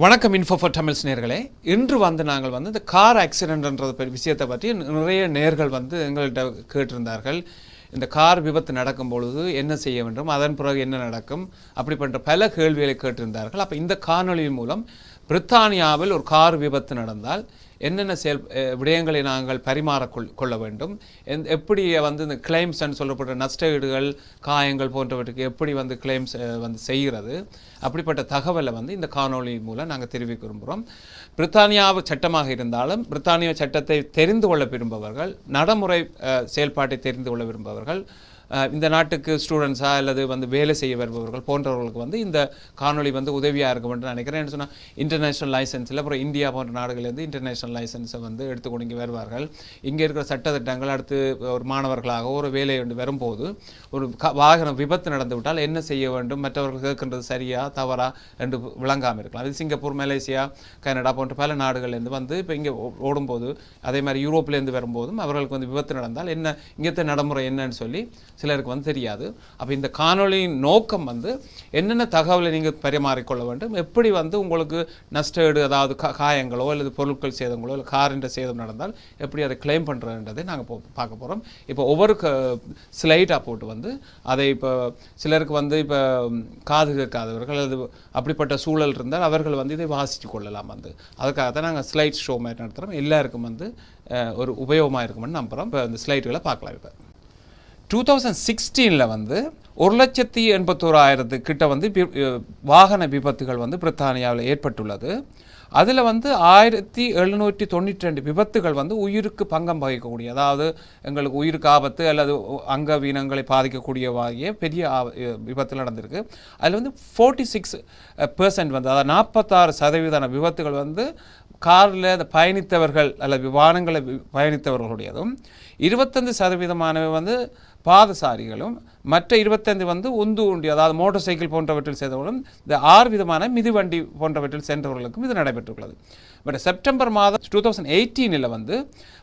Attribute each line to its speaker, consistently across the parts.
Speaker 1: வணக்கம் info Tamils நேர்களே. இன்று வந்து நாங்கள் வந்து இந்த கார் ஆக்சிடென்ட்ன்றது பெரிய விஷயத்தை பற்றி நிறைய நேர்கள் வந்து எங்கள்கிட்ட கேட்டிருந்தார்கள். இந்த கார் விபத்து நடக்கும் பொழுது என்ன செய்ய வேண்டும் அதன் பிறகு என்ன நடக்கும் அப்படிப்பட்ட பல கேள்விகளை கேட்டிருந்தார்கள். அப்போ இந்த காணொலி மூலம் பிரித்தானியாவில் ஒரு கார் விபத்து நடந்தால் என்னென்ன செயல் விடயங்களை நாங்கள் பரிமாற கொள்ள வேண்டும். எந் எப்படி வந்து இந்த கிளைம்ஸ்ன்னு சொல்லப்படுற நஷ்டஈடுகள் காயங்கள் போன்றவற்றுக்கு எப்படி வந்து கிளைம்ஸ் வந்து செய்கிறது அப்படிப்பட்ட தகவலை வந்து இந்த காணொளி மூலம் நாங்கள் தெரிவிக்க விரும்புகிறோம் பிரித்தானியாவு சட்டமாக இருந்தாலும் பிரித்தானிய சட்டத்தை தெரிந்து கொள்ள விரும்புபவர்கள் நடைமுறை செயல்பாட்டை தெரிந்து கொள்ள விரும்புபவர்கள் இந்த நாட்டுக்கு ஸ்டூடெண்ட்ஸாக அல்லது வந்து வேலை செய்ய வருபவர்கள் போன்றவர்களுக்கு வந்து இந்த காணொளி வந்து உதவியாக இருக்கும் என்று நினைக்கிறேன். என்ன சொன்னால் இன்டர்நேஷனல் லைசன்ஸில் அப்புறம் இந்தியா போன்ற நாடுகள்லேருந்து இன்டர்நேஷனல் லைசன்ஸை வந்து எடுத்துக்கொண்டு இங்கே வருவார்கள். இங்கே இருக்கிற சட்டத்திட்டங்கள் அடுத்து ஒரு மாணவர்களாக ஒரு வேலை வந்து வரும்போது ஒரு க- வாகனம் விபத்து நடந்து விட்டால் என்ன செய்ய வேண்டும் மற்றவர்கள் கேட்கின்றது சரியா தவறா என்று விளங்காமல் இருக்கலாம். அது சிங்கப்பூர் மலேசியா கனடா போன்ற பல நாடுகள்லேருந்து வந்து இப்போ இங்கே ஓடும்போது அதே மாதிரி யூரோப்லேருந்து வரும்போதும் அவர்களுக்கு வந்து விபத்து நடந்தால் என்ன இங்கத்த நடைமுறை என்னன்னு சொல்லி சிலருக்கு வந்து தெரியாது. அப்போ இந்த காணொளியின் நோக்கம் வந்து என்னென்ன தகவலை நீங்கள் பரிமாறிக்கொள்ள வேண்டும்? எப்படி வந்து உங்களுக்கு நஷ்டேடு அதாவது காயங்களோ அல்லது பொருட்கள் சேதங்களோ இல்லை காரின்ற சேதம் நடந்தால் எப்படி அதை கிளைம் பண்ணுறதுன்றதை நாங்கள் போ பார்க்க போகிறோம் இப்போ ஒவ்வொரு க ஸ்லைட்டாக போட்டு வந்து அதை இப்போ சிலருக்கு வந்து இப்போ காது கேட்காதவர்கள் அல்லது அப்படிப்பட்ட சூழல் இருந்தால் அவர்கள் வந்து இதை வாசித்து கொள்ளலாம் வந்து. அதுக்காக தான் நாங்கள் ஸ்லைட் ஷோ மாதிரி நடத்துகிறோம் எல்லாருக்கும் வந்து ஒரு உபயோகமாக இருக்கும்னு நம்புகிறோம் இப்போ அந்த ஸ்லைட்டுகளை பார்க்கலாம் இப்போ. டூ தௌசண்ட் சிக்ஸ்டீனில் வந்து ஒரு லட்சத்தி எண்பத்தோராயிரத்து கிட்ட வந்து வாகன விபத்துகள் வந்து பிரித்தானியாவில் ஏற்பட்டுள்ளது. அதில் வந்து ஆயிரத்தி எழுநூற்றி தொண்ணூற்றி ரெண்டு விபத்துகள் வந்து உயிருக்கு பங்கம் வகிக்கக்கூடிய அதாவது எங்களுக்கு உயிருக்கு ஆபத்து அல்லது அங்க வீனங்களை பாதிக்கக்கூடியவாகிய பெரிய விபத்து நடந்திருக்கு. அதில் வந்து ஃபோர்ட்டி சிக்ஸ் பெர்சன்ட் வந்து அதாவது நாற்பத்தாறு சதவீதான விபத்துகள் வந்து காரில் அந்த பயணித்தவர்கள் அல்லது விமானங்களை பயணித்தவர்களுடையதும் இருபத்தஞ்சு சதவீதமானவை வந்து பாதசாரிகளும் மற்ற இருபத்தைந்து வந்து உந்து உண்டி அதாவது மோட்டார் சைக்கிள் போன்றவற்றில் செய்தவர்களும் இந்த ஆறு விதமான மிதிவண்டி போன்றவற்றில் சென்றவர்களுக்கும் இது நடைபெற்றுள்ளது. பட் செப்டம்பர் மாதம் டூ தௌசண்ட் எயிட்டீனில் வந்து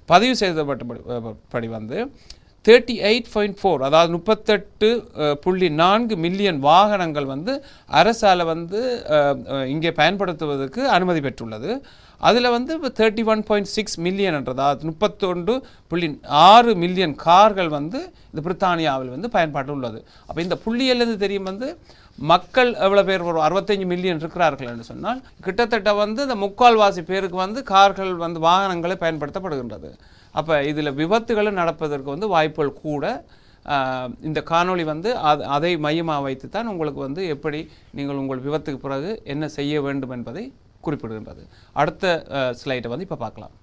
Speaker 1: பதிவு செய்தப்பட்டபடி வந்து தேர்ட்டி எயிட் பாயிண்ட் ஃபோர் அதாவது முப்பத்தெட்டு புள்ளி நான்கு மில்லியன் வாகனங்கள் வந்து அரசால் வந்து இங்கே பயன்படுத்துவதற்கு அனுமதி பெற்றுள்ளது. அதில் வந்து இப்போ தேர்ட்டி ஒன் பாயிண்ட் சிக்ஸ் மில்லியன்ன்றதா முப்பத்தொன்று புள்ளி ஆறு மில்லியன் கார்கள் வந்து இந்த பிரித்தானியாவில் வந்து பயன்பாட்டு உள்ளது. அப்போ இந்த புள்ளியிலேருந்து தெரியும் வந்து மக்கள் எவ்வளோ பேர் ஒரு அறுபத்தஞ்சு மில்லியன் இருக்கிறார்கள் என்று சொன்னால் கிட்டத்தட்ட வந்து இந்த முக்கால்வாசி பேருக்கு வந்து கார்கள் வந்து வாகனங்களை பயன்படுத்தப்படுகின்றது. அப்போ இதில் விபத்துகளும் நடப்பதற்கு வந்து வாய்ப்புகள் கூட இந்த காணொளி வந்து அது அதை மையமாக வைத்து தான் உங்களுக்கு வந்து எப்படி நீங்கள் உங்கள் விபத்துக்கு பிறகு என்ன செய்ய வேண்டும் என்பதை குறிப்பிடுகின்றது. அடுத்த ஸ்லைடை வந்து இப்போ பார்க்கலாம்.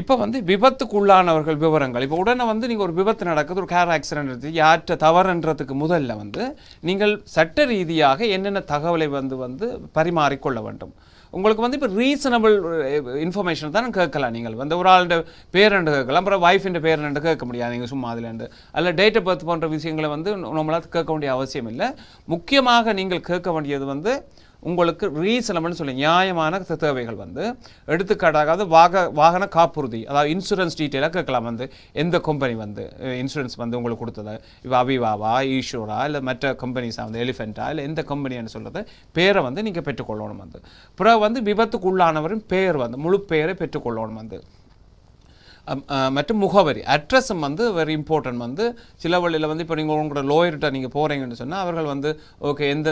Speaker 1: இப்போ வந்து விபத்துக்குள்ளானவர்கள் விவரங்கள். இப்போ உடனே வந்து நீங்கள் ஒரு விபத்து நடக்குது ஒரு கார் ஆக்சிடென்ட் எடுத்து யாற்ற தவறுன்றதுக்கு முதல்ல வந்து நீங்கள் சட்ட ரீதியாக என்னென்ன தகவலை வந்து வந்து பரிமாறிக்கொள்ள வேண்டும். உங்களுக்கு வந்து இப்போ ரீசனபிள் இன்ஃபர்மேஷன் தான் கேட்கலாம் நீங்கள். வந்து ஒரு ஆளுடைய பேரண்டு கேட்கலாம் அப்புறம் ஒய்ஃபின் பேரண்டு கேட்க முடியாது. நீங்கள் சும்மா அதுலேருந்து அல்ல டேட் ஆஃப் பர்த் போன்ற விஷயங்களை வந்து நம்மளால் கேட்க வேண்டிய அவசியம் இல்லை. முக்கியமாக நீங்கள் கேட்க வேண்டியது வந்து உங்களுக்கு ரீசனபிள்னு சொல்லி நியாயமான தேவைகள் வந்து எடுத்துக்காட்டாக வாக வாகன காப்புறுதி அதாவது இன்சூரன்ஸ் டீட்டெயிலாக கேட்கலாம் வந்து. எந்த கம்பெனி வந்து இன்சூரன்ஸ் வந்து உங்களுக்கு கொடுத்தது? இப்போ அவிவாவா ஈஷோரா இல்லை மற்ற கம்பெனிஸாக வந்து எலிஃபெண்ட்டா இல்லை எந்த கம்பெனின்னு சொல்கிறது பேரை வந்து நீங்கள் பெற்றுக்கொள்ளணும் வந்து. பிறகு வந்து விபத்துக்குள்ளானவரின் பெயர் வந்து முழு பெயரை பெற்றுக்கொள்ளணும் வந்து. மற்றும் முகவரி அட்ரஸும் வந்து வெரி இம்பார்ட்டன்ட் வந்து சில வழியில் வந்து இப்போ நீங்கள் உங்களோட லோயர்கிட்ட நீங்கள் போகிறீங்கன்னு சொன்னால் அவர்கள் வந்து ஓகே எந்த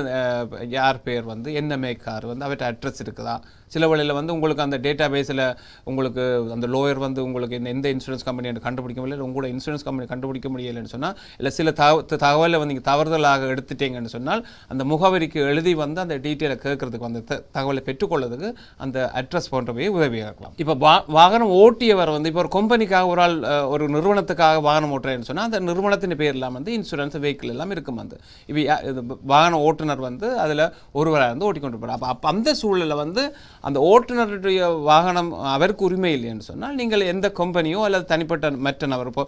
Speaker 1: யார் பேர் வந்து என்ன மேக்கார் வந்து அவர்கிட்ட அட்ரஸ் இருக்குதா? சில வழியில் வந்து உங்களுக்கு அந்த டேட்டா பேஸில் உங்களுக்கு அந்த லோயர் வந்து உங்களுக்கு எந்த இன்சூரன்ஸ் கம்பெனி கண்டுபிடிக்க முடியல உங்களோட இன்சூரன்ஸ் கம்பெனி கண்டுபிடிக்க முடியலைன்னு சொன்னால் இல்லை சில தகவ தகவலை வந்து நீங்கள் தவறுதலாக எடுத்துட்டீங்கன்னு சொன்னால் அந்த முகவரிக்கு எழுதி வந்து அந்த டீட்டெயிலை கேட்குறதுக்கு அந்த த- தகவலை பெற்றுக்கொள்வதற்கு அந்த அட்ரஸ் போன்றவையை உதவியாக இருக்கலாம் இப்போ வா வாகனம் ஓட்டியவர் வந்து இப்போ ஒரு கம்பெனிக்காக ஒரு ஆள் ஒரு நிறுவனத்துக்காக வாகனம் ஓட்டுறேன்னு சொன்னால் அந்த நிறுவனத்தின் பேர்லாம் வந்து இன்சூரன்ஸ் வெஹிக்கிள் எல்லாம் இருக்கும் வந்து. இப்போ இது வாகன ஓட்டுநர் வந்து அதில் ஒருவராக இருந்து ஓட்டிக்கொண்டு போகிறார் அப்போ அப்போ அந்த சூழலில் வந்து அந்த ஓட்டுநருடைய வாகனம் அவருக்கு உரிமை இல்லைன்னு சொன்னால் நீங்கள் எந்த கம்பெனியோ அல்லது தனிப்பட்ட மற்ற நபர் இப்போ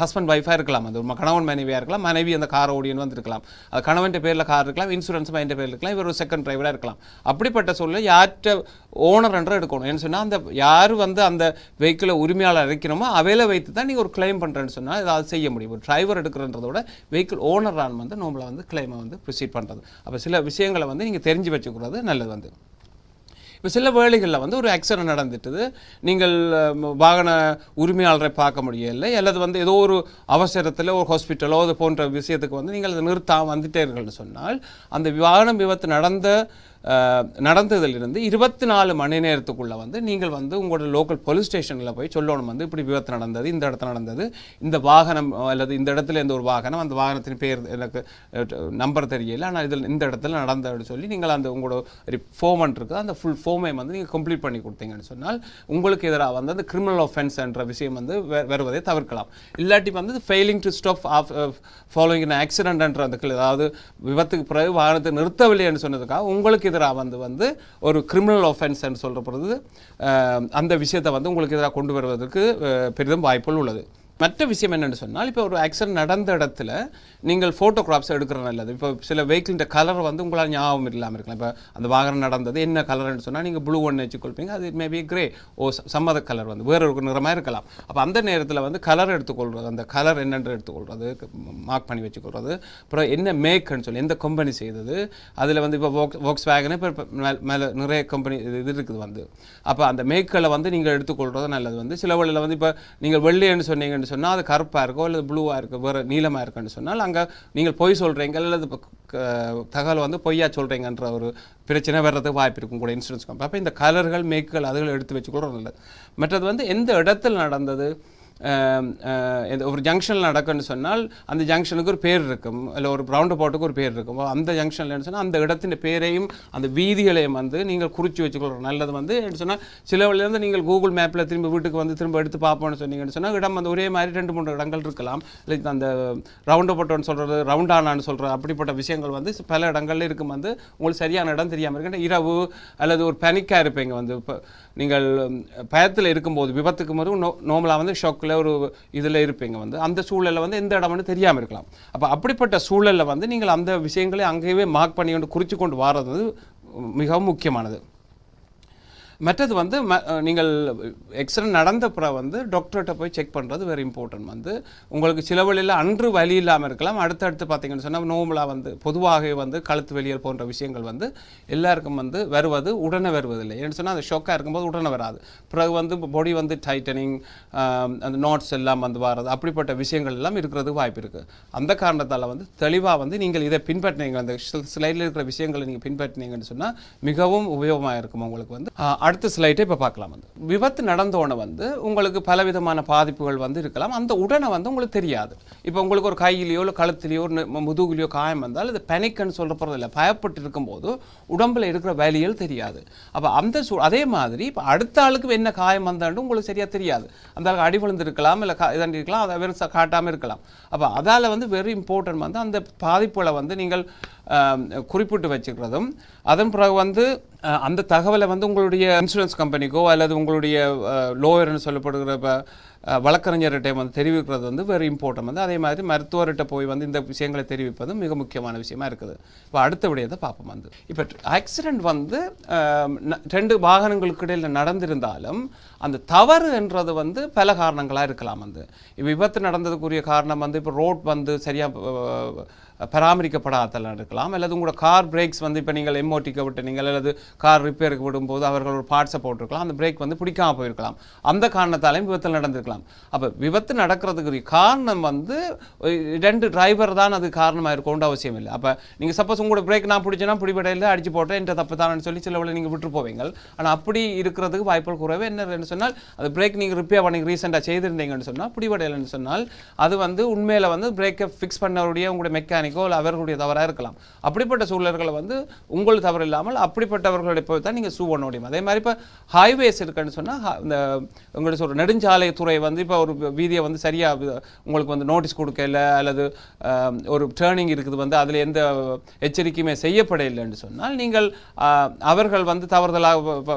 Speaker 1: ஹஸ்பண்ட் ஒய்ஃபாக இருக்கலாம். அது ஒரு கணவன் மனைவியாக இருக்கலாம். மனைவி அந்த கார் ஓடின்னு வந்திருக்கலாம். அது கணவன் பேரில் கார் இருக்கலாம். இன்சூரன்ஸ் மைண்ட் பேரில் இருக்கலாம். இவர் ஒரு செகண்ட் டிரைவராக இருக்கலாம். அப்படிப்பட்ட சூழலில் யார்கிட்ட ஓனர் என்ற எடுக்கணும். ஏன்னு சொன்னால் அந்த யார் வந்து அந்த வெஹிக்கிளை உரிமையாளர் இருக்கணுமோ அவையில வைத்து தான் நீங்கள் ஒரு கிளைம் பண்ணுறேன்னு சொன்னால் ஏதாவது செய்ய முடியும். ஒரு டிரைவர் எடுக்கிறன்றத விட வெஹிக்கிள் ஓனரான் வந்து நம்மளை வந்து கிளைமை வந்து ப்ரொசீட் பண்ணுறது அப்போ சில விஷயங்களை வந்து நீங்கள் தெரிஞ்சு வச்சுக்கிறது நல்லது வந்து. இப்போ சில வேளைகளில் வந்து ஒரு ஆக்சிடென்ட் நடந்துட்டுது. நீங்கள் வாகன உரிமையாளரை பார்க்க முடியலை அல்லது வந்து ஏதோ ஒரு அவசரத்தில் ஒரு ஹாஸ்பிட்டலோ அது போன்ற விஷயத்துக்கு வந்து நீங்கள் அதை நிறுத்தாம வந்துட்டீர்கள்னு சொன்னால் அந்த வாகனம் விபத்து நடந்த நடந்ததிலிருந்து இருபத்தி நாலு மணி நேரத்துக்குள்ளே வந்து நீங்கள் வந்து உங்களோட லோக்கல் போலீஸ் ஸ்டேஷனில் போய் சொல்லணும் வந்து இப்படி விபத்து நடந்தது இந்த இடத்துல நடந்தது இந்த வாகனம் அல்லது இந்த இடத்துல இந்த ஒரு வாகனம் அந்த வாகனத்தின் பேர் எனக்கு நம்பர் தெரியல ஆனால் இதில் இந்த இடத்துல நடந்ததுன்னு சொல்லி நீங்கள் அந்த உங்களோட ஃபோமன் இருக்குது அந்த ஃபுல் ஃபோமை வந்து நீங்கள் கம்ப்ளீட் பண்ணி கொடுத்தீங்கன்னு சொன்னால் உங்களுக்கு எதிராக வந்து அந்த கிரிமினல் ஒஃபென்ஸ் என்ற விஷயம் வந்து வெ- வருவதை தவிர்க்கலாம். இல்லாட்டி வந்து failing to stop of following ஆக்சிடென்ட்ன்ற அந்த அதாவது விபத்துக்கு பிறகு வாகனத்தை நிறுத்தவில்லைன்னு சொன்னதுக்காக உங்களுக்கு எதிராக வந்து வந்து ஒரு கிரிமினல் ஒஃபென்ஸ்ன்னு சொல்கிற பொழுது அந்த விஷயத்தை வந்து உங்களுக்கு எதிராக கொண்டு வருவதற்கு பெரிதும் வாய்ப்புகள் உள்ளது. மற்ற விஷயம் என்னென்னு சொன்னால் இப்போ ஒரு ஆக்சிடென்ட் நடந்த இடத்துல நீங்கள் ஃபோட்டோகிராஃப்ஸ் எடுக்கிற நல்லது. இப்போ சில வெஹிக்கிளின் கலர் வந்து உங்களால் ஞாபகம் இல்லாமல் இருக்கலாம். இப்போ அந்த வாகனம் நடந்தது என்ன கலர்னு சொன்னால் நீங்கள் ப்ளூ ஒன்று வச்சுக்கொள்வீங்க. அது மேபி கிரே ஓ சம்மத கலர் வந்து வேறு ஒரு நிறமாக இருக்கலாம். அப்போ அந்த நேரத்தில் வந்து கலர் எடுத்துக்கொள்வது அந்த கலர் என்னென்று எடுத்துக்கொள்வது மார்க் பண்ணி வச்சுக்கொள்வது அப்புறம் என்ன மேக்குன்னு சொல்லி எந்த கம்பெனி செய்தது அதில் வந்து இப்போ வோக்ஸ் வோக்ஸ் வேகனே இப்போ மேலே நிறைய கம்பெனி இது இது இருக்குது வந்து. அப்போ அந்த மேக்களை வந்து நீங்கள் எடுத்துக்கொள்வது நல்லது வந்து. சில வழியில் வந்து இப்போ நீங்கள் வெள்ளைன்னு சொன்னீங்கன்னு சொன்னால் அது கருப்பாக இருக்கோ அல்லது ப்ளூவாக இருக்கோ வேறு நீளமாக இருக்குன்னு சொன்னால் அங்கே நீங்கள் பொய் சொல்கிறீங்க அல்லது தகவல் வந்து பொய்யா சொல்கிறீங்கன்ற ஒரு பிரச்சனை வர்றதுக்கு வாய்ப்பு இருக்கும் கூட இன்சூரன்ஸ் கம்பெனி அப்போ இந்த கலர்கள் மேக்குகள் அதுகள் எடுத்து வச்சுக்கூட நல்லது. மற்றது வந்து எந்த இடத்துல நடந்தது? ஒரு ஜங்ஷனில் நடக்குன்னு சொன்னால் அந்த ஜங்ஷனுக்கு ஒரு பேர் இருக்கும். இல்லை ஒரு ரவுண்ட் அபவுட்டுக்கு ஒரு பேர் இருக்கும். அந்த ஜங்ஷனில் சொன்னால் அந்த இடத்தின் பேரையும் அந்த வீதிகளையும் வந்து நீங்கள் குறித்து வச்சுக்கொள்கிற நல்லது வந்து என்ன சொன்னால் சில வழியிலேருந்து நீங்கள் கூகுள் மேப்பில் திரும்ப வீட்டுக்கு வந்து திரும்ப எடுத்து பார்ப்போம்னு சொன்னீங்கன்னு சொன்னால் இடம் வந்து ஒரே மாதிரி ரெண்டு மூணு இடங்கள் இருக்கலாம். இல்லை அந்த ரவுண்ட் அபவுட்னு சொல்கிறது ரவுண்டானான்னு சொல்கிற அப்படிப்பட்ட விஷயங்கள் வந்து பல இடங்கள்ல இருக்கும். வந்து உங்களுக்கு சரியான இடம் தெரியாமல் இருக்கு இரவு அல்லது ஒரு பனிக்காக இருப்பீங்க. வந்து இப்போ நீங்கள் பயத்தில் இருக்கும்போது விபத்துக்கு முறை நோ நோமலாக வந்து ஷாக்கில் ஒரு இதில் இருப்பீங்க வந்து. அந்த சூழலில் வந்து எந்த இடம்னு தெரியாமல் இருக்கலாம். அப்போ அப்படிப்பட்ட சூழலில் வந்து நீங்கள் அந்த விஷயங்களை அங்கேயே மார்க் பண்ணி கொண்டு குறித்து கொண்டு வர்றது மிகவும் முக்கியமானது. மற்றது வந்து ம நீங்கள் எக்ஸ்ரே நடந்த பிறகு வந்து டாக்டர்கிட்ட போய் செக் பண்ணுறது வெரி இம்பார்ட்டன்ட் வந்து. உங்களுக்கு சில வழியில் அன்று வலி இல்லாமல் இருக்கலாம். அடுத்தடுத்து பார்த்தீங்கன்னு சொன்னால் நோமலாக வந்து பொதுவாகவே வந்து கழுத்து வெளியல் போன்ற விஷயங்கள் வந்து எல்லாருக்கும் வந்து வருவது உடனே வருவதில்லை. ஏன்னு சொன்னால் அந்த ஷொக்காக இருக்கும்போது உடனே வராது. பிறகு வந்து பொடி வந்து டைட்டனிங் அந்த நோட்ஸ் எல்லாம் வந்து வர்றது அப்படிப்பட்ட விஷயங்கள் எல்லாம் இருக்கிறதுக்கு வாய்ப்பு இருக்குது அந்த காரணத்தால் வந்து தெளிவாக வந்து நீங்கள் இதை பின்பற்றினீங்க. அந்த ஸ்லைடில் இருக்கிற விஷயங்களை நீங்கள் பின்பற்றினீங்கன்னு சொன்னால் மிகவும் உபயோகமாக இருக்கும் உங்களுக்கு வந்து? அடுத்த ஸ்லைட்டை இப்போ பார்க்கலாம் வந்து. விபத்து நடந்தோடனே வந்து உங்களுக்கு பலவிதமான பாதிப்புகள் வந்து இருக்கலாம். அந்த உடனே வந்து உங்களுக்கு தெரியாது. இப்போ உங்களுக்கு ஒரு கையிலையோ இல்லை கழுத்துலையோ முதுகுலையோ காயம் வந்தால் இது பெனிக்கன்னு சொல்ல போகிறது இல்லை. பயப்பட்டு இருக்கும்போது உடம்புல இருக்கிற வேலியல் தெரியாது. அப்போ அந்த சூ அதே மாதிரி இப்போ அடுத்த ஆளுக்கு என்ன காயம் வந்தாலும் உங்களுக்கு சரியாக தெரியாது. அந்த ஆளுக்கு அடி விழுந்திருக்கலாம் இல்லை கா இதாண்டி இருக்கலாம் அதை வெறும் காட்டாமல் இருக்கலாம். அப்போ அதால் வந்து வெரி இம்பார்ட்டன்ட் வந்து அந்த பாதிப்புகளை வந்து நீங்கள் குறிப்பிட்டு வச்சுக்கிறதும் அதன் பிறகு வந்து அந்த தகவலை வந்து உங்களுடைய இன்சூரன்ஸ் கம்பெனிக்கோ அல்லது உங்களுடைய லோயர்னு சொல்லப்படுகிற வழக்கறிஞர்கிட்ட வந்து தெரிவிக்கிறது வந்து வெரி இம்பார்ட்டன்ட் வந்து. அதே மாதிரி மருத்துவர்கிட்ட போய் வந்து இந்த விஷயங்களை தெரிவிப்பதும் மிக முக்கியமான விஷயமா இருக்குது. இப்போ அடுத்த விடயத்தை பார்ப்போம் வந்து. இப்போ ஆக்சிடெண்ட் வந்து ரெண்டு வாகனங்களுக்கு இடையில் நடந்திருந்தாலும் அந்த தவறு என்றது வந்து பல காரணங்களாக இருக்கலாம் வந்து. இப்போ விபத்து நடந்ததுக்குரிய காரணம் வந்து இப்போ ரோட் வந்து சரியாக பராமரிக்கப்படாதலாம் இருக்கலாம். அல்லது உங்களோட கார் பிரேக்ஸ் வந்து இப்போ நீங்கள் எம்ஓடிக்க விட்டு நீங்கள் அல்லது கார் ரிப்பேருக்கு விடும்போது அவர்கள் ஒரு பார்ட்ஸை போட்டிருக்கலாம். அந்த பிரேக் வந்து பிடிக்காமல் போயிருக்கலாம். அந்த காரணத்தாலையும் விபத்தில் நடந்திருக்கலாம். அப்போ விபத்து நடக்கிறதுக்கு காரணம் வந்து ரெண்டு டிரைவர் தான் அது காரணமாக இருக்கும்னு அவசியம் இல்லை. அப்போ நீங்கள் சப்போஸ் உங்களோட பிரேக் நான் பிடிச்சேன்னா பிடிபடையில் அடிச்சு போட்டேன் என்ற தப்பு தானு சொல்லி சில வேளை நீங்கள் விட்டு போவீங்க ஆனால் அப்படி இருக்கிறதுக்கு வாய்ப்புகள் குறைவு. என்ன சொன்னால் அது பிரேக் நீங்கள் ரிப்பேர் பண்ணி ரீசெண்டாக செய்திருந்தீங்கன்னு சொன்னால் பிடிபடையில்னு சொன்னால் அது வந்து உண்மையில் வந்து பிரேக்கை ஃபிக்ஸ் பண்ணவருடைய உங்களுடைய மெக்கானிக்கோ இல்லை அவர்களுடைய தவறாக இருக்கலாம். அப்படிப்பட்ட சூழல்களை வந்து உங்கள் தவறு இல்லாமல் அப்படிப்பட்டவர்களுடைய போய் தான் நீங்கள் சூவ முடியும் அதே மாதிரி இப்போ ஹைவேஸ் இருக்குன்னு சொன்னால் இந்த உங்களுக்கு சொல்கிற நெடுஞ்சாலை துறை வந்து இப்போ ஒரு வீதியை வந்து சரியாக உங்களுக்கு வந்து நோட்டீஸ் கொடுக்கல அல்லது ஒரு டேர்னிங் இருக்குது வந்து அதில் எந்த எச்சரிக்கையுமே செய்யப்படவில்லைன்னு சொன்னால் நீங்கள் அவர்கள் வந்து தவறுதலாக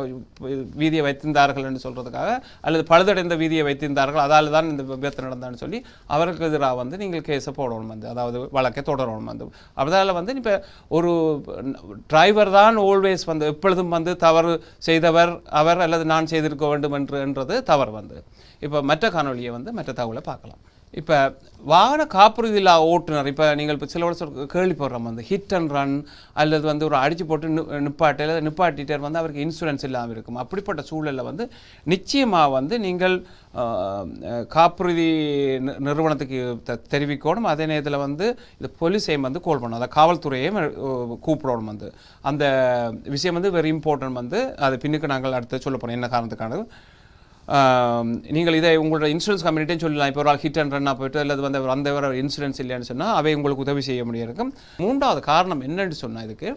Speaker 1: வீதியை வைத்திருந்தார்கள் என்று சொல்கிறதுக்காக அல்லது பழுதடைந்த வீதியை வைத்திருந்தார்கள் அதால் தான் இந்த விபத்து நடந்தான்னு சொல்லி அவர்களுக்கு எதிராக வந்து நீங்கள் கேஸை போடணும் வந்து. அதாவது வழக்கை தொடரணும். வந்து அதால் வந்து இப்போ ஒரு டிரைவர் தான் ஆல்வேஸ் வந்து எப்பொழுதும் வந்து தவறு செய்தவர் அவர் அல்லது நான் செய்திருக்க வேண்டும் என்று என்றது தவறு வந்து. இப்போ மற்ற காணொளியை வந்து மற்ற தகவலை பார்க்கலாம். இப்போ வாகன காப்புறுதி இல்லா ஓட்டுநர் இப்போ நீங்கள் இப்போ சில வருஷம் கேள்விப்படுறோம் வந்து ஹிட் அண்ட் ரன் அல்லது வந்து ஒரு அடிச்சு போட்டு நிப்பாட்டு அல்லது நிப்பாட்டிட்டர் வந்து அவருக்கு இன்சூரன்ஸ் இல்லாமல் இருக்கும். அப்படிப்பட்ட சூழலில் வந்து நிச்சயமாக வந்து நீங்கள் காப்புறுதி நிறுவனத்துக்கு தெ- தெரிவிக்கணும். அதே நேரத்தில் வந்து இந்த போலீஸையும் வந்து கோல் பண்ணணும். அதை காவல்துறையையும் கூப்பிடணும் வந்து. அந்த விஷயம் வந்து வெரி இம்பார்ட்டன்ட் வந்து அது பின்னுக்கு நாங்கள் அடுத்து சொல்ல போகிறோம் என்ன காரணத்துக்கானது? நீங்கள் இதை உங்களோட இன்சூரன்ஸ் கம்பெனிட்டையும் சொல்லலாம் இப்போ ஒரு ஆள் ஹிட் அண்ட் ரன்னாக போயிட்டு அல்லது வந்து அந்த வர இன்சூரன்ஸ் இல்லைன்னு சொன்னால் அவை உங்களுக்கு உதவி செய்ய முடியிருக்கும் மூன்றாவது காரணம் என்னன்னு சொன்னால் இதுக்கு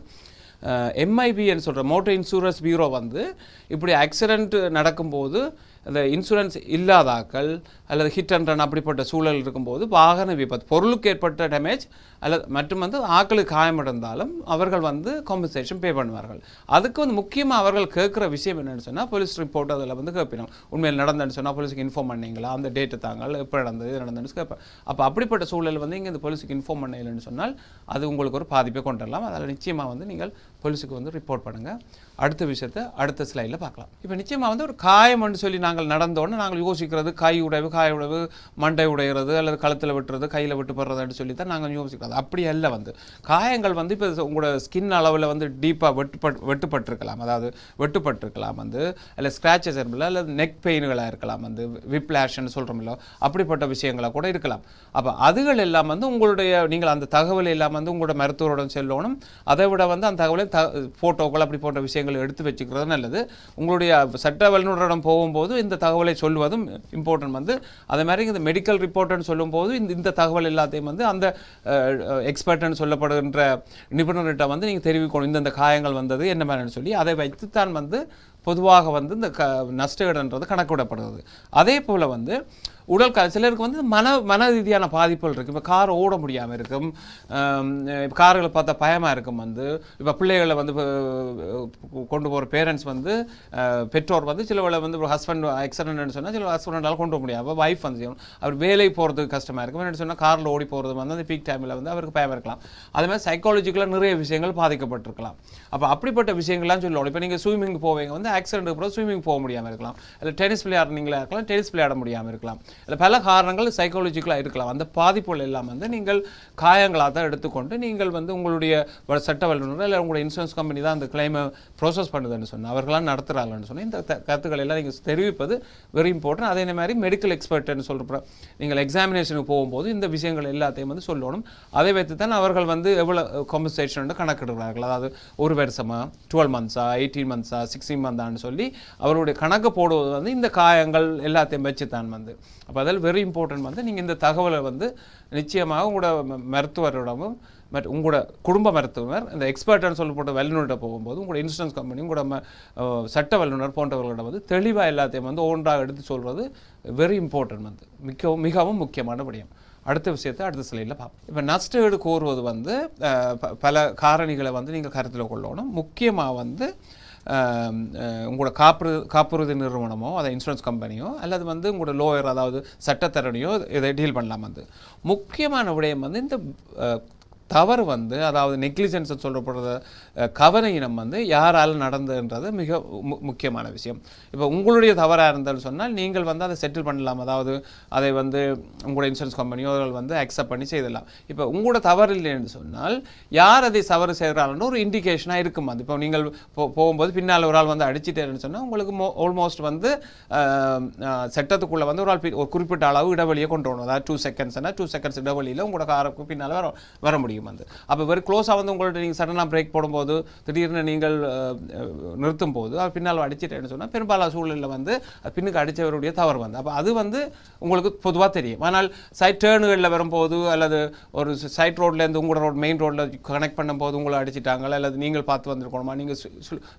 Speaker 1: எம்ஐபின்னு சொல்கிற மோட்டர் இன்சூரன்ஸ் பியூரோ வந்து இப்படி ஆக்சிடென்ட் நடக்கும்போது அந்த இன்சூரன்ஸ் இல்லாதாக்கள் அல்லது ஹிட் அண்ட் ரன் அப்படிப்பட்ட சூழல் இருக்கும்போது வாகன விபத்து பொருளுக்கு ஏற்பட்ட டேமேஜ் அல்லது மற்றும் வந்து ஆக்களுக்கு காயமடைந்தாலும் அவர்கள் வந்து காம்பன்சேஷன் பே பண்ணுவார்கள். அதுக்கு வந்து முக்கியமாக அவர்கள் கேட்குற விஷயம் என்னென்னு சொன்னால் போலீஸ் ரிப்போர்ட் அதில் வந்து கேட்பினோம். உண்மையில் நடந்தேன்னு சொன்னால் போலீஸுக்கு இன்ஃபார்ம் பண்ணீங்களா? அந்த டேட்டு தாங்கள் எப்போ நடந்தது இது நடந்ததுன்னு கேட்பேன் அப்போ அப்படிப்பட்ட சூழல் வந்து இங்கே இந்த போலீஸுக்கு இன்ஃபார்ம் பண்ணலைன்னு சொன்னால் அது உங்களுக்கு ஒரு பாதிப்பை கொண்டு வரலாம் அதில் நிச்சயமாக வந்து நீங்கள் போலீஸுக்கு வந்து ரிப்போர்ட் பண்ணுங்கள் அடுத்த விஷயத்தை அடுத்த ஸ்லைடில் பார்க்கலாம். இப்போ நிச்சயமாக வந்து ஒரு காயம்னு சொல்லி நாங்கள் நடந்தோன்னு நாங்கள் யோசிக்கிறது கை உடைவு காய உடைவு மண்டை உடைகிறது அல்லது கழுத்தில் விட்டுறது கையில் விட்டு போடுறதுன்னு சொல்லி தான் நாங்கள் யோசிக்கிறது. அப்படி அல்ல வந்து. காயங்கள் வந்து இப்போ உங்களோட ஸ்கின் அளவில் வந்து டீப்பாக வெட்டுப்பட் வெட்டுப்பட்டிருக்கலாம். அதாவது வெட்டுப்பட்டிருக்கலாம் வந்து. அல்ல ஸ்க்ராச்சஸ் இருக்கலாம் அல்லது நெக் பெயின்களாக இருக்கலாம் வந்து. விப்ளாஷ்னு சொல்கிறோம்ல அப்படிப்பட்ட விஷயங்களாக கூட இருக்கலாம். அப்போ அதுகள் எல்லாம் வந்து உங்களுடைய நீங்கள் அந்த தகவல் எல்லாம் வந்து உங்களோட மருத்துவருடன் செல்லணும். அதை விட வந்து அந்த தகவலை த ஃபோட்டோக்கள் அப்படி போன்ற விஷயங்களை எடுத்து வச்சுக்கிறது நல்லது. உங்களுடைய சட்ட வல்லுநரிடம் போகும்போது இந்த தகவலை சொல்வதும் இம்பார்ட்டன்ட் வந்து. அதே மாதிரி இந்த மெடிக்கல் ரிப்போர்ட்னு சொல்லும்போது இந்த இந்த தகவல் எல்லாத்தையும் வந்து அந்த எக்ஸ்பர்ட்னு சொல்லப்படுகின்ற நிபுணர்கிட்ட வந்து நீங்கள் தெரிவிக்கணும். இந்தந்த காயங்கள் வந்தது என்ன மாதிரின்னு சொல்லி. அதை வைத்து தான் வந்து பொதுவாக வந்து இந்த க நஷ்டஈடுன்றது கணக்கிடப்படுகிறது. அதே போல் வந்து உடல் க சிலருக்கு வந்து மன மன ரீதியான பாதிப்புகள் இருக்குது இப்போ கார் ஓட முடியாமல் இருக்கும். இப்போ கார்களை பார்த்தா பயமாக இருக்கும் வந்து. இப்போ பிள்ளைகளை வந்து கொண்டு போகிற பேரண்ட்ஸ் வந்து பெற்றோர் வந்து சில வேளை வந்து ஹஸ்பண்ட் ஆக்சிடென்ட்னு சொன்னால் சில ஹஸ்பண்டால் கொண்டு போக முடியாது. அப்போ ஒய்ஃப் வந்து செய்யணும். அவர் வேலை போகிறதுக்கு கஷ்டமாக இருக்கும். என்ன சொன்னால் காரில் ஓடி போகிறது வந்து அந்த பீக் டைமில் வந்து அவருக்கு பயமாக இருக்கலாம். அதே மாதிரி சைக்காலஜிக்கலாக நிறைய விஷயங்கள் பாதிக்கப்பட்டிருக்கலாம். அப்போ அப்படிப்பட்ட விஷயங்கள்லாம் சொல்லணும் இப்போ நீங்கள் ஸ்விம்மிங் போவீங்க வந்து ஆக்சிடென்ட் அப்புறம் ஸ்விம்மிங் போக முடியாமல் இருக்கலாம். இல்லை டென்னிஸ் விளையாடுறீங்களா இருக்கலாம் டென்னிஸ் விளையாட முடியாமல் இருக்கலாம். இல்லை பல காரணங்கள் சைக்காலஜிக்கலாக இருக்கலாம். அந்த பாதிப்புகள் எல்லாம் வந்து நீங்கள் காயங்களாக தான் எடுத்துக்கொண்டு நீங்கள் வந்து உங்களுடைய சட்ட வல்லுநர் இல்லை உங்களுடைய இன்சூரன்ஸ் கம்பெனி தான் அந்த கிளைமை ப்ரோசஸ் பண்ணுதுன்னு சொன்னால் அவர்களாம் நடத்துகிறாங்கன்னு சொன்னால் இந்த கருத்துக்கள் எல்லாம் நீங்கள் தெரிவிப்பது வெரி இம்பார்ட்டன்ட் அதே மாதிரி மெடிக்கல் எக்ஸ்பர்ட்னு சொல்கிற நீங்கள் எக்ஸாமினேஷனுக்கு போகும்போது இந்த விஷயங்கள் எல்லாத்தையும் வந்து சொல்லணும். அதை வைத்து தான் அவர்கள் வந்து எவ்வளோ காம்பன்சேஷன் கணக்கிடுகிறார்கள். அதாவது ஒரு வருஷமா டுவெல் மந்த்ஸா எயிட்டீன் மந்த்ஸா சிக்ஸ்டீன் மந்தான்னு சொல்லி அவருடைய கணக்கு போடுவது வந்து இந்த காயங்கள் எல்லாத்தையும் வச்சு தான் வந்து. அப்போ அதில் வெரி இம்பார்ட்டன்ட் வந்து நீங்கள் இந்த தகவலை வந்து நிச்சயமாக உங்களோட ம- மருத்துவரிடமும் மற்ற உங்களோட குடும்ப மருத்துவர் இந்த எக்ஸ்பர்ட்னு சொல்லப்பட்ட வல்லுநர்கிட்ட போகும்போது உங்களோட இன்சூரன்ஸ் கம்பெனி உங்களோட சட்ட வல்லுநர் போன்றவர்களிடம் வந்து தெளிவாக எல்லாத்தையும் வந்து ஒன்றாக எடுத்து சொல்கிறது வெரி இம்பார்ட்டன்ட் வந்து. மிகவும் மிகவும் முக்கியமான விடயம். அடுத்த விஷயத்தை அடுத்த சிலையில் பார்ப்போம். இப்போ நஷ்டஈடு கோருவது வந்து ப- பல காரணிகளை வந்து நீங்கள் கருத்தில் கொள்ளணும். முக்கியமாக வந்து உங்களோட காப்புறு காப்புறுதி நிறுவனமோ அதை இன்சூரன்ஸ் கம்பெனியோ அல்லது வந்து உங்களோட லோயர் அதாவது சட்டத்தரணியோ இதை டீல் பண்ணலாம் வந்து. முக்கியமான விடயம் வந்து இந்த தவறு வந்து அதாவது நெக்லிஜென்ஸை சொல்லப்படுற அஹ், கவனையினம் வந்து யாரால் நடந்ததுன்றது மிக மு- முக்கியமான விஷயம். இப்போ உங்களுடைய தவறாக இருந்தாலும் சொன்னால் நீங்கள் வந்து அதை செட்டில் பண்ணலாம். அதாவது அதை வந்து உங்களோட இன்சூரன்ஸ் கம்பெனியோ அவர்கள் வந்து அக்செப்ட் பண்ணி செய்தலாம் இப்போ உங்களோட தவறு இல்லைன்னு சொன்னால் யார் அதை தவறு செய்கிறாங்கன்னு ஒரு இண்டிகேஷனாக இருக்கும். அது இப்போ நீங்கள் போ- போகும்போது பின்னால் ஒரு ஆள் வந்து அடிச்சிட்டேன்னு சொன்னால் உங்களுக்கு மோ ஆல்மோஸ்ட் வந்து சட்டத்துக்குள்ளே வந்து ஒரு ஆள் ஒரு குறிப்பிட்ட அளவு இடைவெளியை கொண்டு வரணும். அதாவது டூ செகண்ட்ஸ்னா டூ செகண்ட்ஸ் இடைவெளியில் உங்களோட காருக்கு பின்னால் வர வர முடியும். வந்து அப்போ வெறும் க்ளோஸாக வந்து உங்கள்ட்ட நீங்கள் சடனாக பிரேக் போடும்போது திடீர்னு நீங்கள் நிறுத்தும் போது அது பின்னால் அடிச்சிட்டேன்னு சொன்னால் பெரும்பாலான சூழலில் வந்து பின்னுக்கு அடித்தவருடைய தவறு வந்து. அப்போ அது வந்து உங்களுக்கு பொதுவாக தெரியும். ஆனால் சைட் டேர்னுகளில் வரும்போது அல்லது ஒரு சைட் ரோட்லேருந்து உங்களோட ரோட் மெயின் ரோட்டில் கனெக்ட் பண்ணும்போது உங்களை அடிச்சிட்டாங்களா அல்லது நீங்கள் பார்த்து வந்திருக்கணுமா நீங்கள்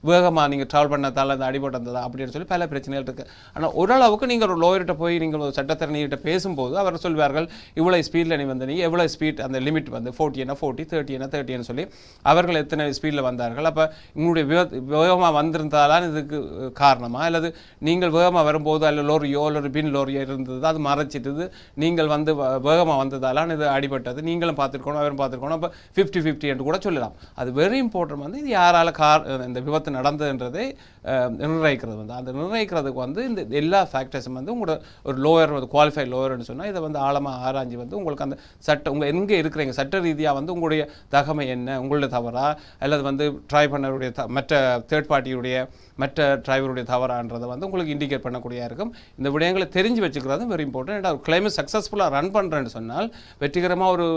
Speaker 1: வேகமாக நீங்கள் ட்ராவல் பண்ணதால் அந்த அடிபட்டு வந்ததா அப்படின்னு சொல்லி பல பிரச்சனைகள் இருக்குது ஆனால் ஓரளவுக்கு நீங்கள் ஒரு லோயர்கிட்ட போய் நீங்கள் ஒரு சட்டத்திறனிகிட்ட பேசும்போது அவர் சொல்வார்கள் இவ்வளோ ஸ்பீடில் நீ வந்து நீ எவ்வளோ ஸ்பீட் அந்த லிமிட் வந்து ஃபோர்ட்டி என்ன ஃபோர்ட்டி தேர்ட்டி தேர்ட்டின்னு சொல்லி அவர்கள் எத்தனை ஸ்பீடில் வந்தார்கள். அப்போ உங்களுடைய வேகமாக வந்திருந்தாலான் இதுக்கு காரணமா? அல்லது நீங்கள் வேகமாக வரும்போது அல்ல லோரியோ அல்லது பின் லோரியோ இருந்தது அது மறைச்சிட்டது நீங்கள் வந்து வேகமாக வந்ததாலான் இது அடிபட்டது நீங்களும் பார்த்துருக்கணும் அவரும் பார்த்துருக்கணும். அப்போ ஃபிஃப்டி ஃபிஃப்டி என்று கூட சொல்லலாம். அது வெரி இம்பார்ட்டன்ட் வந்து இது யாரால் கார் இந்த விபத்து நடந்ததுன்றதை நிர்ணயிக்கிறது வந்து. அந்த நிர்ணயிக்கிறதுக்கு வந்து இந்த எல்லா ஃபேக்டர்ஸும் வந்து உங்களோட ஒரு லோயர் வந்து குவாலிஃபை லோயர்னு சொன்னால் இதை வந்து ஆழமாக ஆராய்ஞ்சு வந்து உங்களுக்கு அந்த சட்ட உங்கள் எங்கே இருக்கிறீங்க? சட்ட ரீதியாக வந்து உங்களுடைய தகமை என்ன? உங்களுடைய தவறா? அல்லது வந்து ட்ரை பண்ணருடைய த மற்ற தேர்ட் பார்ட்டியுடைய மற்ற டிரைவருடைய தவறான்றதை வந்து உங்களுக்கு இண்டிகேட் பண்ணக்கூடியதாக இருக்கும். இந்த விடயங்களை தெரிஞ்சு வச்சுக்கிறது வெரி இம்பார்ட்டன்ட் ஒரு கிளைமை சக்ஸஸ்ஃபுல்லாக ரன் பண்ணுறேன்னு சொன்னால் வெற்றிகரமாக ஒரு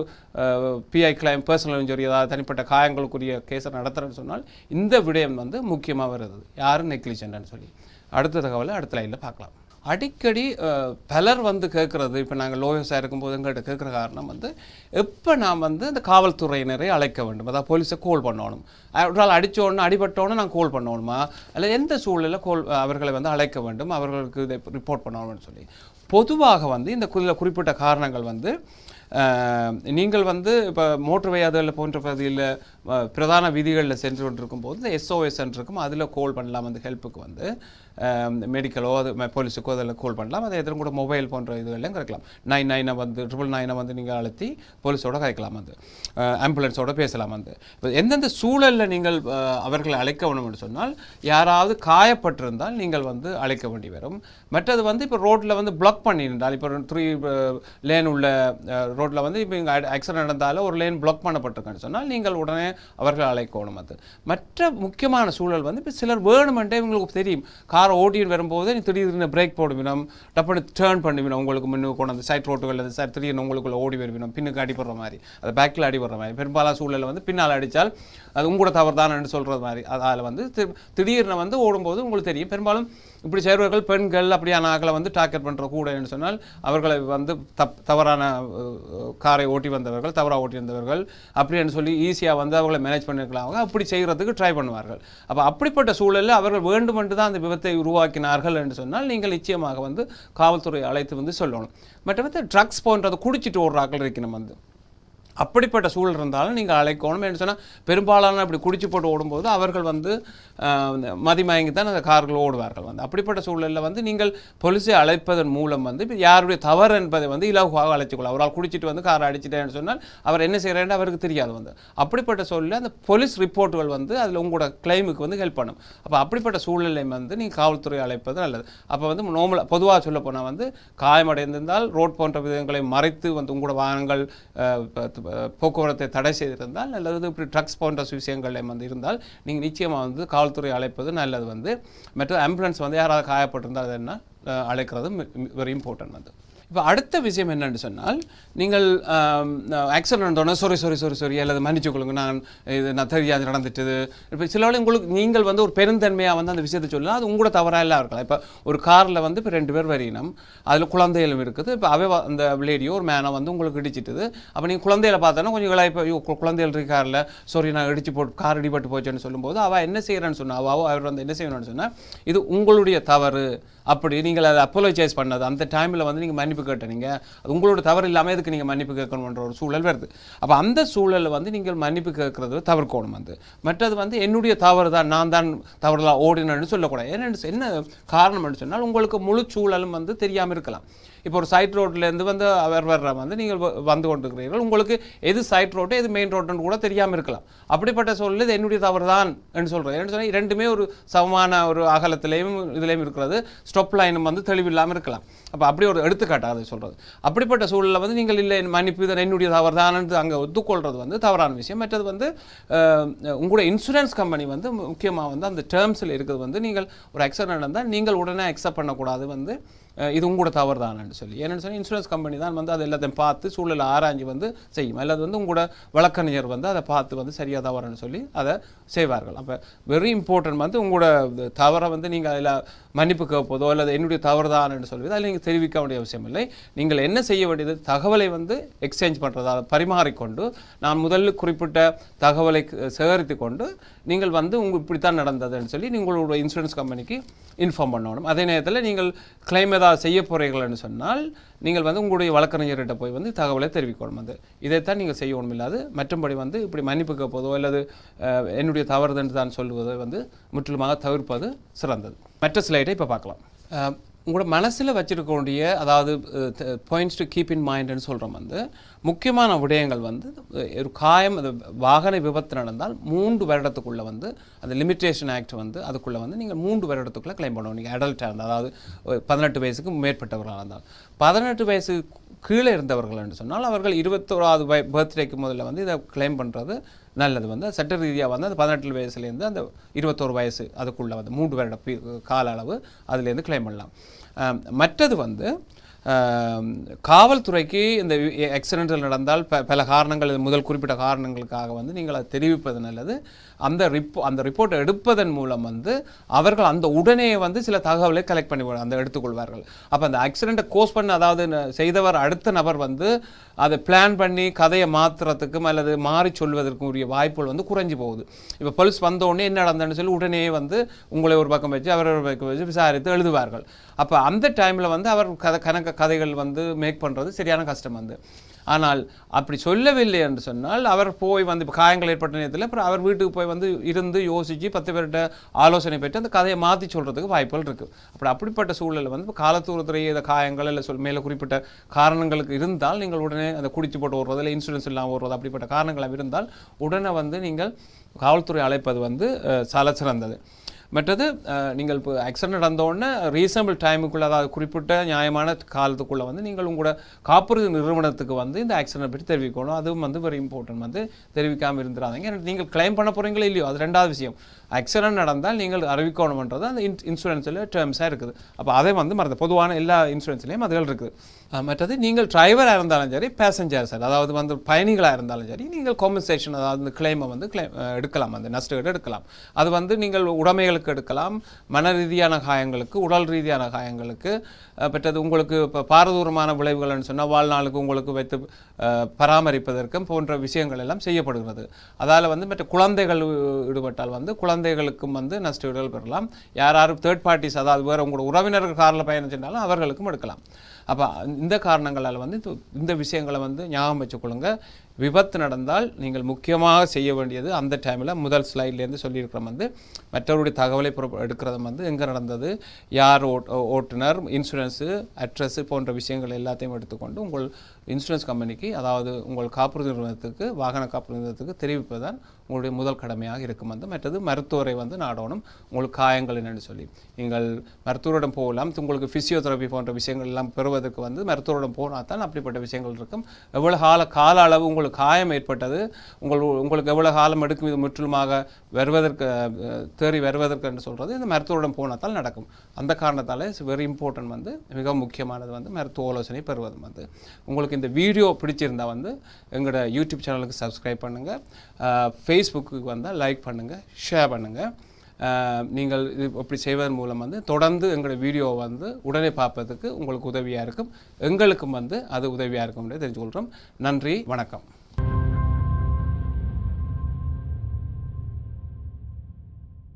Speaker 1: பிஐ கிளைம் பர்சனல் இன்ஜுரி ஏதாவது தனிப்பட்ட காயங்களுக்குரிய கேஸை நடத்துகிறேன்னு சொன்னால் இந்த விடயம் வந்து முக்கியமாக வருது. யார் யார் நெக்லிஜென்ட்னு சொல்லி. அடுத்த தகவலை அடுத்த லைனில் பார்க்கலாம். அடிக்கடி பலர் வந்து கேட்குறது இப்போ நாங்கள் லோயஸாக இருக்கும்போது எங்கள்கிட்ட கேட்குற காரணம் வந்து எப்போ நான் வந்து இந்த காவல்துறையினரை அழைக்க வேண்டும்? அதாவது போலீஸை கோல் பண்ணணும். ஒரு ஆள் அடித்தோன்னு அடிபட்டோன்னு நான் கோல் பண்ணணுமா? அல்ல எந்த சூழலில் கோல் அவர்களை வந்து அழைக்க வேண்டும்? அவர்களுக்கு இதை ரிப்போர்ட் பண்ணணும்னு சொல்லி. பொதுவாக வந்து இந்த குறிப்பிட்ட காரணங்கள் வந்து நீங்கள் வந்து இப்போ மோட்டர் வேயாதல் போன்ற பகுதியில் பிரதான விதிகளில் சென்று கொண்டிருக்கும் போது இந்த எஸ்ஓஎஸ் இருக்கும் அதில் கால் பண்ணலாம் அந்த ஹெல்ப்புக்கு வந்து மெடிக்கலோ அது போலீஸுக்கோ அதில் கால் பண்ணலாம். அதை எதிரும் கூட மொபைல் போன்ற இதுகளையும் கிடைக்கலாம் நைன் நைனை வந்து ட்ரிபிள் நைனை வந்து நீங்கள் அழுத்தி போலீஸோட கதைக்கலாம் வந்து. ஆம்புலன்ஸோட பேசலாம் வந்து. இப்போ எந்தெந்த சூழலில் நீங்கள் அவர்களை அழைக்க வேணும்னு சொன்னால் யாராவது காயப்பட்டிருந்தால் நீங்கள் வந்து அழைக்க வேண்டி வரும். மற்றது வந்து இப்போ ரோட்டில் வந்து பிளாக் பண்ணியிருந்தால் இப்போ த்ரீ லேன் உள்ள ரோட்டில் வந்து இப்போ இங்கே ஆக்சிடென்ட் நடந்தாலும் ஒரு லேன் பிளாக் பண்ணப்பட்டிருக்குன்னு சொன்னால் நீங்கள் உடனே அவர்கள் அழைக்கணும் அது. மற்ற முக்கியமான சூழல் வந்து இப்போ சிலர் வேணுமென்றே இவங்களுக்கு தெரியும். காரை ஓட்டிட்டு வரும்போது நீ திடீர்னு பிரேக் போடுவினோம் டப்புனு டேர்ன் பண்ணுவினோம் உங்களுக்கு முன்னு கொண்டு சைட் ரோட்டுகள் சார் திடீர்னு உங்களுக்குள்ள ஓடி வருவினோம் பின்னுக்கு அடிபடுற மாதிரி. அது பேக்கில் அடிபடுற மாதிரி. பெரும்பாலான சூழலில் வந்து பின்னால் அடித்தால் அது உங்களோட தவறு தான் சொல்கிறது மாதிரி. அதில் வந்து தி- திடீர்னு வந்து ஓடும்போது உங்களுக்கு தெரியும். பெரும்பாலும் இப்படி சேர்வர்கள் பெண்கள் அப்படியான ஆக்களை வந்து டார்கெட் பண்ணுற கூடன்னு சொன்னால் அவர்களை வந்து தப் தவறான காரை ஓட்டி வந்தவர்கள் தவறாக ஓட்டி வந்தவர்கள் அப்படின்னு சொல்லி ஈஸியாக வந்து அவர்களை மேனேஜ் பண்ணியிருக்கலாம் அவங்க அப்படி செய்கிறதுக்கு ட்ரை பண்ணுவார்கள். அப்போ அப்படிப்பட்ட சூழலில் அவர்கள் வேண்டுமென்று தான் அந்த விபத்தை உருவாக்கினார்கள் என்று சொன்னால் நீங்கள் நிச்சயமாக வந்து காவல்துறை அழைத்து வந்து சொல்லணும். மற்ற ட்ரக்ஸ் போன்றதை குடிச்சிட்டு ஓடுறாக்கள் இருக்கணும் வந்து. அப்படிப்பட்ட சூழல் இருந்தாலும் நீங்கள் அழைக்கணும். என்று சொன்னால் பெரும்பாலான அப்படி குடிச்சு போட்டு ஓடும்போது அவர்கள் வந்து இந்த மதிமயங்கி தான் அந்த கார்கள் ஓடுவார்கள் வந்து. அப்படிப்பட்ட சூழலில் வந்து நீங்கள் போலீஸை அழைப்பதன் மூலம் வந்து இப்போ யாருடைய தவறு என்பதை வந்து இலகுவாக அழைச்சிக்கொள்ளலாம் ஒரு ஆள் குடிச்சிட்டு வந்து காரை அடிச்சிட்டேன்னு சொன்னால் அவர் என்ன செய்கிறேன்னு அவருக்கு தெரியாது வந்து. அப்படிப்பட்ட சூழலில் அந்த போலீஸ் ரிப்போர்ட்டுகள் வந்து அதில் உங்களோட கிளைமுக்கு வந்து ஹெல்ப் பண்ணும். அப்போ அப்படிப்பட்ட சூழ்நிலை வந்து நீங்கள் காவல்துறை அழைப்பது நல்லது. அப்போ வந்து நோமல பொதுவாக சொல்ல போனால் வந்து காயமடைந்திருந்தால் ரோட் போன்ற விதங்களை மறைத்து வந்து உங்களோட வாகனங்கள் போக்குவரத்தை தடை செய்திருந்தால் அல்லது இப்படி ட்ரக்ஸ் போன்ற விஷயங்கள் வந்து இருந்தால் நீங்கள் நிச்சயமாக வந்து காவல்துறை அழைப்பது நல்லது வந்து. மற்ற ஆம்புலன்ஸ் வந்து யாராவது காயப்பட்டிருந்தால் அது என்ன அழைக்கிறது வெரி இம்பார்ட்டன்ட் வந்து இப்போ அடுத்த விஷயம் என்னன்னு சொன்னால் நீங்கள் ஆக்சிடென்ட் நடந்தோடனே சாரி சாரி சாரி சாரி அல்லது மன்னிச்சுக்கொள்ளுங்க நான் இது நான் தெரியாது நடந்துட்டது. இப்போ சில வேளை உங்களுக்கு நீங்கள் வந்து ஒரு பெருந்தன்மையாக வந்து அந்த விஷயத்தை சொல்லலாம் அது உங்களோட தவறாக எல்லாம் இருக்கலாம். இப்போ ஒரு காரில் வந்து இப்போ ரெண்டு பேர் வரையினம் அதில் குழந்தைகளும் இருக்குது. இப்போ அவை அந்த லேடியோ ஒரு மேனை வந்து உங்களுக்கு இடிச்சிட்டுது. அப்போ நீங்கள் குழந்தைகளை பார்த்தோன்னா கொஞ்சம் இப்போ ஐயோ, கு- குழந்தைகள் இருக்கு காரில். சாரி நான் இடிச்சு போட்டு கார் இடிபட்டு போச்சுன்னு சொல்லும்போது அவள் என்ன செய்கிறேன்னு சொன்னா அவ அவர் வந்து என்ன செய்யணும்னு சொன்னால் இது உங்களுடைய தவறு. அப்படி நீங்கள் அதை அப்போலஜைஸ் பண்ணது. அந்த டைமில் வந்து நீங்கள் மன்னிப்பு கேட்டீங்க. அது உங்களோட தவறு இல்லாமல் இதுக்கு நீங்கள் மன்னிப்பு கேட்கணுன்ற ஒரு சூழல் வருது. அப்போ அந்த சூழலில் வந்து நீங்கள் மன்னிப்பு கேட்கறது தவிர்க்கணும் வந்து. மற்றது வந்து என்னுடைய தவறு தான் நான் தான் தவறுலாம் ஓடினேன்னு சொல்லக்கூடாது. என்னென்னு என்ன காரணம்னு சொன்னால் உங்களுக்கு முழு சூழலும் வந்து தெரியாமல் இருக்கலாம். இப்போ ஒரு சைட் ரோட்லேருந்து வந்து அவர் வர்ற வந்து நீங்கள் வ- வந்து கொண்டிருக்கிறீர்கள். உங்களுக்கு எது சைட் ரோட்டு எது மெயின் ரோட்டுன்னு கூட தெரியாமல் இருக்கலாம். அப்படிப்பட்ட சூழல் இது என்னுடைய தவறு தான் என்று சொல்கிறேன் என்ன சொன்னால் ரெண்டுமே ஒரு சமமான ஒரு அகலத்திலையும் இதுலேயும் இருக்கிறது. ஸ்டொப் லைனும் வந்து தெளிவில்லாமல் இருக்கலாம். அப்போ அப்படி ஒரு எடுத்துக்காட்டாக அதை சொல்கிறது அப்படிப்பட்ட சூழலில் வந்து நீங்கள் இல்லை மன்னிப்பு இதை என்னுடைய தவறு தான் அங்கே ஒத்துக்கொள்கிறது வந்து தவறான விஷயம். மற்றது வந்து உங்களோட இன்சூரன்ஸ் கம்பெனி வந்து முக்கியமாக வந்து அந்த டேர்ம்ஸில் இருக்கிறது வந்து நீங்கள் ஒரு ஆக்சிடென்ட் நடந்தால் நீங்கள் உடனே அக்செப்ட் பண்ணக்கூடாது வந்து இது உங்களோட தவறு தானு சொல்லி. ஏன்னு சொன்னால் இன்சூரன்ஸ் கம்பெனி தான் வந்து அது எல்லாத்தையும் பார்த்து சூழலை ஆராய்ஞ்சு வந்து செய்யும். அல்லது வந்து உங்களோட வழக்கறிஞர் வந்து அதை பார்த்து வந்து சரியாக தவறுன்னு சொல்லி அதை செய்வார்கள். அப்போ வெரி இம்பார்ட்டன்ட் வந்து உங்களோட தவறை வந்து நீங்கள் அதில் மன்னிப்பு கேட்பதோ அல்லது என்னுடைய தவறுதான் என்று சொல்லி அதில் நீங்கள் தெரிவிக்க வேண்டிய அவசியம் இல்லை நீங்கள் என்ன செய்ய வேண்டியது? தகவலை வந்து எக்ஸ்சேஞ்ச் பண்ணுறதா பரிமாறிக்கொண்டு நான் முதல்ல குறிப்பிட்ட தகவலை சேகரித்து கொண்டு நீங்கள் வந்து உங்க இப்படித்தான் நடந்ததுன்னு சொல்லி உங்களோட இன்சூரன்ஸ் கம்பெனிக்கு இன்ஃபார்ம் பண்ணணும். அதே நேரத்தில் நீங்கள் கிளைம் ஏதாவது செய்ய போகிறீர்கள்னு சொன்னால் நீங்கள் வந்து உங்களுடைய வழக்கறிஞர்கிட்ட போய் வந்து தகவலை தெரிவிக்கணும் வந்து இதைத்தான் நீங்கள் செய்ய ஒன்றுமில்லாது மற்றும்படி வந்து இப்படி மன்னிப்பு கேட்பதோ அல்லது என்னுடைய தவறுதென்று தான் சொல்வதை வந்து முற்றிலுமாக தவிர்ப்பது சிறந்தது. மற்ற ஸ்லைடை இப்போ பார்க்கலாம். உங்களோட மனசில் வச்சிருக்கக்கூடிய அதாவது பாயிண்ட்ஸ் டு கீப் இன் மைண்ட்னு சொல்கிறோம் வந்து முக்கியமான விடயங்கள் வந்து ஒரு காயம் அது வாகன விபத்து நடந்தால் மூன்று வருடத்துக்குள்ளே வந்து அந்த லிமிட்டேஷன் ஆக்ட் வந்து அதுக்குள்ளே வந்து நீங்கள் மூன்று வருடத்துக்குள்ளே க்ளைம் பண்ணணும். நீங்கள் அடல்ட்டாக இருந்தால் அதாவது ஒரு பதினெட்டு வயசுக்கு மேற்பட்டவர்களாக இருந்தால். பதினெட்டு வயசு கீழே இருந்தவர்கள் என்று சொன்னால் அவர்கள் இருபத்தோராவது பர்த்டேக்கு முதல்ல வந்து இதை க்ளைம் பண்ணுறது நல்லது வந்து சட்ட ரீதியாக வந்து அந்த பதினெட்டு வயசுலேருந்து அந்த இருபத்தோரு வயசு அதுக்குள்ளே வந்து மூன்று வருட பீ- கால அளவு அதுலேருந்து கிளைம் பண்ணலாம். மற்றது வந்து காவல்துறைக்கு இந்த ஆக்சிடென்ட்கள் நடந்தால் ப பல காரணங்கள் முதல் குறிப்பிட்ட காரணங்களுக்காக வந்து நீங்கள் அதை தெரிவிப்பது நல்லது. அந்த ரிப்போ அந்த ரிப்போர்ட்டை எடுப்பதன் மூலம் வந்து அவர்கள் அந்த உடனே வந்து சில தகவலை கலெக்ட் பண்ணி அந்த எடுத்துக்கொள்வார்கள். அப்போ அந்த ஆக்சிடெண்ட்டை கோஸ் பண்ண அதாவது செய்தவர் அடுத்த நபர் வந்து அதை பிளான் பண்ணி கதையை மாற்றுறதுக்கும் அல்லது மாறி சொல்வதற்கும் உரிய வாய்ப்புகள் வந்து குறைஞ்சி போகுது. இப்போ போலீஸ் வந்தோடனே என்ன நடந்ததுன்னு சொல்லி உடனே வந்து உங்களை ஒரு பக்கம் வச்சு அவரை ஒரு பக்கம் வச்சு விசாரித்து எழுதுவார்கள். அப்போ அந்த டைமில் வந்து அவர் கதை கணக்க கதைகள் வந்து மேக் பண்ணுறது சரியான கஷ்டம் வந்து. ஆனால் அப்படி சொல்லவில்லை என்று சொன்னால் அவர் போய் வந்து இப்போ காயங்கள் ஏற்பட்ட நேரத்தில் அப்புறம் அவர் வீட்டுக்கு போய் வந்து இருந்து யோசித்து பத்து பேர்கிட்ட ஆலோசனை பெற்று அந்த கதையை மாற்றி சொல்கிறதுக்கு வாய்ப்புகள் இருக்குது அப்படி அப்படிப்பட்ட சூழலில் வந்து இப்போ காலத்தூரத்துறையே இந்த காயங்கள் இல்லை சொல் மேலே குறிப்பிட்ட காரணங்களுக்கு இருந்தால் நீங்கள் உடனே அந்த குடிச்சு போட்டு ஓடுறது இல்லை இன்சூரன்ஸ் இல்லாமல் ஓடுறது அப்படிப்பட்ட காரணங்கள் இருந்தால் உடனே வந்து நீங்கள் காவல்துறை அழைப்பது வந்து சால சிறந்தது. மற்றது நீங்கள் இப்போ ஆக்சிடென்ட் நடந்த உடனே ரீசனபிள் டைமுக்குள்ளே அதாவது குறிப்பிட்ட நியாயமான காலத்துக்குள்ளே வந்து நீங்கள் உங்களோட காப்புறுதி நிறுவனத்துக்கு வந்து இந்த ஆக்சிடென்ட் பற்றி தெரிவிக்கணும். அதுவும் வந்து வெரி இம்பார்ட்டன்ட் வந்து தெரிவிக்காமல் இருந்துடாதீங்க நீங்கள் கிளைம் பண்ண போகிறீங்களோ இல்லையோ? அது ரெண்டாவது விஷயம். ஆக்சிடென்ட் நடந்தால் நீங்கள் அறிவிக்கணுன்றது அந்த இன் இன்சூரன்ஸில் டேர்ம்ஸாக இருக்குது. அப்போ அதை வந்து மறந்த பொதுவான எல்லா இன்சூரன்ஸ்லேயும் அதுகள் இருக்குது. மற்றது நீங்கள் டிரைவராக இருந்தாலும் சரி பேசஞ்சர் சார் அதாவது வந்து பயணிகளாக இருந்தாலும் சரி நீங்கள் காம்பன்சேஷன் அதாவது கிளைமை வந்து கிளைம் எடுக்கலாம் அந்த நஷ்டஈடு எடுக்கலாம். அது வந்து நீங்கள் உடைமைகளுக்கு எடுக்கலாம் மன ரீதியான காயங்களுக்கு உடல் ரீதியான காயங்களுக்கு பெற்றது உங்களுக்கு இப்போ பாரதூரமான விளைவுகள்னு சொன்னால் வாழ்நாளுக்கு உங்களுக்கு வைத்து பராமரிப்பதற்கும் போன்ற விஷயங்கள் எல்லாம் செய்யப்படுகிறது. அதால் வந்து மற்ற குழந்தைகள் ஈடுபட்டால் வந்து குழந்தை குழந்தைகளுக்கும் வந்து நஷ்டஈடுகள் பெறலாம். யார் யாரும் தேர்ட் பார்ட்டிஸ் அதாவது வேறு உங்களோட உறவினர்கள் காரில் பயணம் செஞ்சாலும் அவர்களுக்கும் எடுக்கலாம். அப்போ இந்த காரணங்களால் வந்து இந்த விஷயங்களை வந்து ஞாபகம் வச்சுக்கொள்ளுங்க. விபத்து நடந்தால் நீங்கள் முக்கியமாக செய்ய வேண்டியது அந்த டைமில் முதல் ஸ்லைட்லேருந்து சொல்லியிருக்கிற வந்து மற்றவருடைய தகவலை புற- எடுக்கிறது வந்து எங்கே நடந்தது யார் ஓட்டுநர் இன்சூரன்ஸு அட்ரஸு போன்ற விஷயங்கள் எல்லாத்தையும் எடுத்துக்கொண்டு உங்கள் இன்சூரன்ஸ் கம்பெனிக்கு அதாவது உங்கள் காப்புறுதி நிறுவனத்துக்கு வாகன காப்புறுதி நிறுவனத்துக்கு தெரிவிப்பதுதான் உங்களுடைய முதல் கடமையாக இருக்கும். வந்து மற்றது மருத்துவரை வந்து நாடணும். உங்களுக்கு காயங்கள் என்னென்னு சொல்லி. நீங்கள் மருத்துவரிடம் போகலாம். உங்களுக்கு ஃபிசியோதெரபி போன்ற விஷயங்கள் எல்லாம் பெறுவதற்கு வந்து மருத்துவரிடம் போனால் தான் அப்படிப்பட்ட விஷயங்கள் இருக்கும். எவ்வளோ கால கால அளவு உங்களுக்கு காயம் ஏற்பட்டது உங்கள் உங்களுக்கு எவ்வளோ காலம் எடுக்கும் இது முற்றிலுமாக வருவதற்கு தேறி வருவதற்கு என்று சொல்கிறது இந்த மருத்துவரிடம் போனால் நடக்கும். அந்த காரணத்தால் இட்ஸ் வெரி இம்பார்ட்டன்ட் வந்து மிக முக்கியமானது வந்து மருத்துவ ஆலோசனை பெறுவது வந்து. உங்களுக்கு இந்த வீடியோ பிடிச்சிருந்தா வந்து எங்களோட யூடியூப் சேனலுக்கு சப்ஸ்கிரைப் பண்ணுங்கள் ஃபேஸ்புக்கு வந்தால் லைக் பண்ணுங்கள் ஷேர் பண்ணுங்கள் நீங்கள் இது இப்படி செய்வதன் மூலம் வந்து தொடர்ந்து எங்களோட வீடியோவை வந்து உடனே பார்ப்பதுக்கு உங்களுக்கு உதவியாக இருக்கும். எங்களுக்கும் வந்து அது உதவியாக இருக்கும் தெரிஞ்சுக்கொள்கிறோம் நன்றி வணக்கம்.